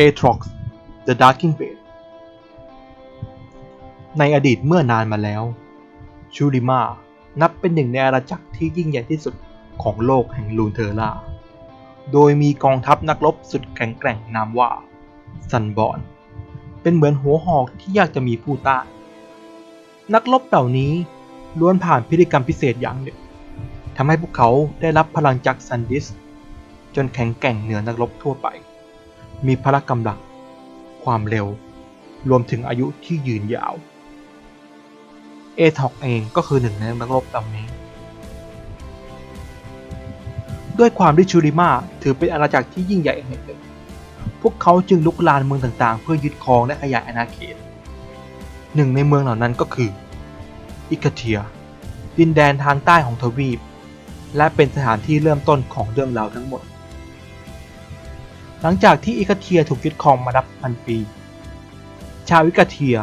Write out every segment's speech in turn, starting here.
Aatrox The Darking Blade ในอดีตเมื่อนานมาแล้ว ชูริมา นับเป็นหนึ่งในอาณาจักรที่ยิ่งใหญ่ที่สุดของโลกแห่งลูนเทอร่า โดยมีกองทัพนักรบสุดแข็งแกร่งนามว่า ซันบอน เป็นเหมือนหัวหอกที่ยากจะมีผู้ต้าน นักรบเหล่านี้ล้วนผ่านพิธีกรรมพิเศษอย่างหนึ่งทำให้พวกเขาได้รับพลังจากซันดิส จนแข็งแกร่งเหนือนักรบทั่วไป มีพละกำลัง ความเร็ว รวมถึงอายุที่ยืนยาว เอทอกเองก็คือหนึ่งในนักรบเหล่านี้ ด้วยความที่ชูริมาถือเป็นอาณาจักรที่ยิ่งใหญ่แห่งหนึ่ง พวกเขาจึงลุกลานเมืองต่างๆ เพื่อยึดครองและขยายอาณาเขต หนึ่งในเมืองเหล่านั้นก็คือ อิกาเทีย ดินแดนทางใต้ของทวีป และเป็นสถานที่เริ่มต้นของเรื่องราวทั้งหมด หลังจากที่อิกาเทียถูกยึดครองมานับพันปี ชาวอิกาเทีย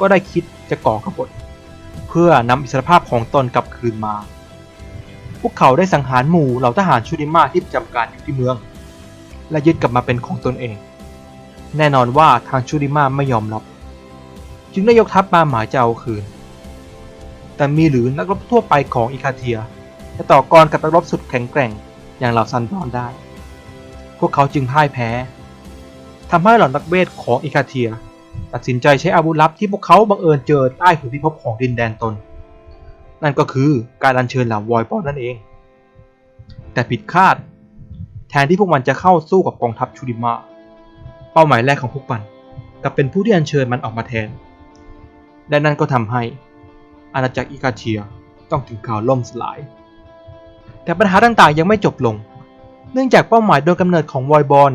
ก็ได้คิดจะก่อกบฏ เพื่อนำอิสรภาพของตนกลับคืนมา พวกเขาได้สังหารหมู่เหล่าทหารชูดิมาที่ประจำการอยู่ที่เมือง และยึดกลับมาเป็นของตนเอง แน่นอนว่าทางชูดิมาไม่ยอมรับ จึงได้ยกทัพมาหมายจะเอาคืน แต่มีหรือนักรบทั่วไปของอิคาเทียจะต่อกรกับนักรบสุดแข็งแกร่งอย่างเหล่าซันบอนได้ วกเขาจึงพ่ายแพ้ทำให้เหล่านักเวทของอิคาเทีย ตัดสินใจใช้อาวุธลับที่พวกเขาบังเอิญเจอใต้ผืนพิภพของดินแดนตน นั่นก็คือการอัญเชิญเหล่าวอยปอนนั่นเอง แต่ผิดคาด แทนที่พวกมันจะเข้าสู้กับกองทัพชูริมาเป้าหมายแรกของพวกมันกลับเป็นผู้ที่อัญเชิญมันออกมาแทน และนั่นก็ทำให้อาณาจักรอิกาเทียต้องถึงข่าวล่มสลาย แต่ปัญหาต่างๆยังไม่จบลง เนื่องจากเป้าหมายโดยกำเนิดของวอยบอล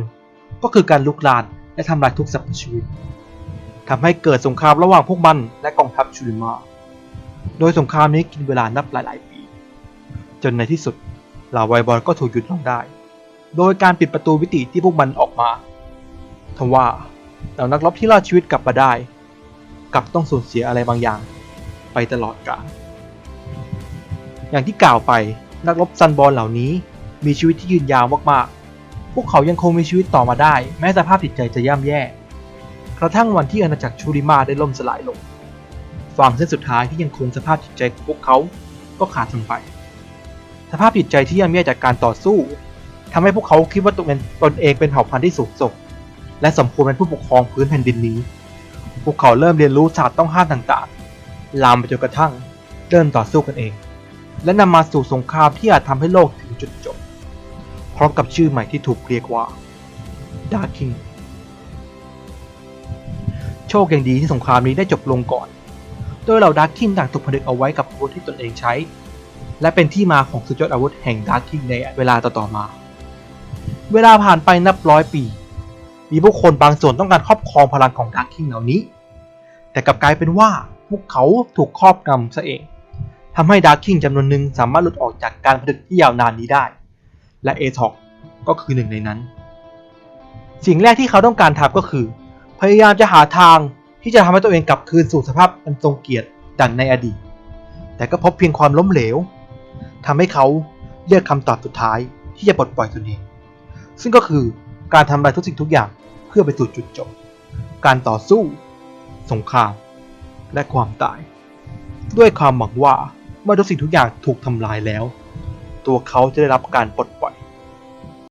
ก็คือการลุกลานและทำลายทุกสรรพชีวิตทำให้เกิดสงครามระหว่างพวกมันและกองทัพชูริมา โดยสงครามนี้กินเวลานับหลาย ๆ ปี จนในที่สุดเหล่าวอยบอลก็ถูกหยุดลงได้ โดยการปิดประตูวิติที่พวกมันออกมาทว่าเหล่านักรบที่รอดชีวิตกลับมาได้ กลับต้องสูญเสียอะไรบางอย่าง ไปตลอดกาลอย่างที่กล่าวไปนักรบซันบอลเหล่านี้ มีชีวิตที่ยืนยาวมากๆ พวกเขายังคงมีชีวิตต่อมาได้ แม้สภาพจิตใจจะย่ำแย่ กระทั่งวันที่อาณาจักรชูริมาได้ล่มสลายลง ฝั่งเส้นสุดท้ายที่ยังคงสภาพจิตใจของพวกเขา ก็ขาดลงไป สภาพจิตใจที่ย่ำแย่จากการต่อสู้ทำให้พวกเขาคิดว่าตนเองตนเองเป็นเผ่าพันธุ์ที่สูงส่ง และสมควรเป็นผู้ปกครองพื้นแผ่นดินนี้ พวกเขาเริ่มเรียนรู้ศาสตร์ต้องห้ามต่างๆ ลามไปจนกระทั่งเริ่มต่อสู้กันเอง และนำมาสู่สงครามที่อาจทำให้โลกถึงจุดจบ ร้อมกับชื่อใหม่ที่ถูกเรียกว่า Dark King โชคยังดีที่สงครามนี้ได้จบลงก่อน โดยเหล่า Dark King ต่างถูกผนึกเอาไว้กับอาวุธที่ตนเองใช้ และเป็นที่มาของสุดยอดอาวุธแห่ง Dark King ในเวลาต่อๆมา เวลาผ่านไปนับร้อยปี มีผู้คนบางส่วนต้องการครอบครองพลังของ Dark King เหล่านี้ แต่กลับกลายเป็นว่าพวกเขาถูกครอบงำซะเองทำให้ Dark King จำนวนหนึ่งสามารถหลุดออกจากการผนึกที่ยาวนานนี้ได้ และเอทอกก็คือหนึ่งในนั้น สิ่งแรกที่เขาต้องการทำก็คือ พยายามจะหาทางที่จะทำให้ตัวเองกลับคืนสู่สภาพอันทรงเกียรติดังในอดีต แต่ก็พบเพียงความล้มเหลวทำให้เขาเลือกคำตอบสุดท้ายที่จะปลดปล่อยตนเอง ซึ่งก็คือการทำลายทุกสิ่งทุกอย่างเพื่อไปสู่จุดจบ การต่อสู้ สงคราม และความตาย ด้วยความหวังว่าเมื่อทุกสิ่งทุกอย่างถูกทำลายแล้ว ตัวเขาจะได้รับการปลดปล่อย